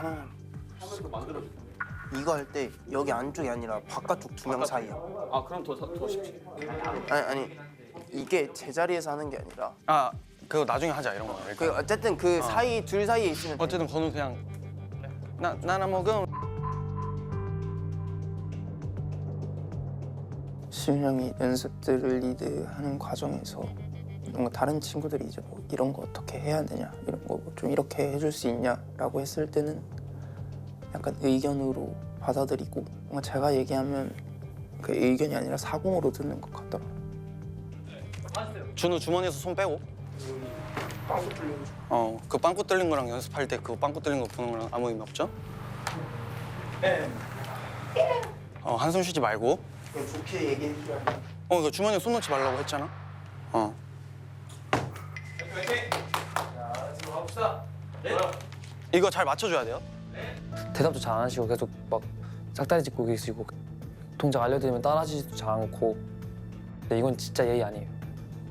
하나만 이거 할 때 여기 안쪽이 아니라 바깥쪽 두 명 사이야 아 그럼 더, 더 쉽지 아니 아니 이게 제자리에서 하는 게 아니라 아 그거 나중에 하자 이런 거. 그 그러니까. 어쨌든 그 사이 둘 사이에 있으면 돼. 어쨌든 건우 그냥 나 나나 먹음. 형이 연습들을 리드하는 과정에서 뭔가 다른 친구들이 이제 뭐 이런 거 어떻게 해야 되냐 이런 거 좀 이렇게 해줄 수 있냐라고 했을 때는 약간 의견으로 받아들이고 뭔가 제가 얘기하면 그 의견이 아니라 사공으로 듣는 것 같더라. 준우 주머니에서 손 빼고. 어, 그 빵꾸 뚫린 거랑 연습할 때 그 빵꾸 뚫린 거 보는 거랑 아무 의미 없죠? 네. 어, 한숨 쉬지 말고. 좋게 얘기해 줘야 어, 그 주머니에 손 넣지 말라고 했잖아. 어. 이거 잘 맞춰줘야 돼요. 대답도 잘 안 하시고 계속 막 짝다리 짚고 계시고 동작 알려드리면 따라하지도 잘 않고 근데 이건 진짜 예의 아니에요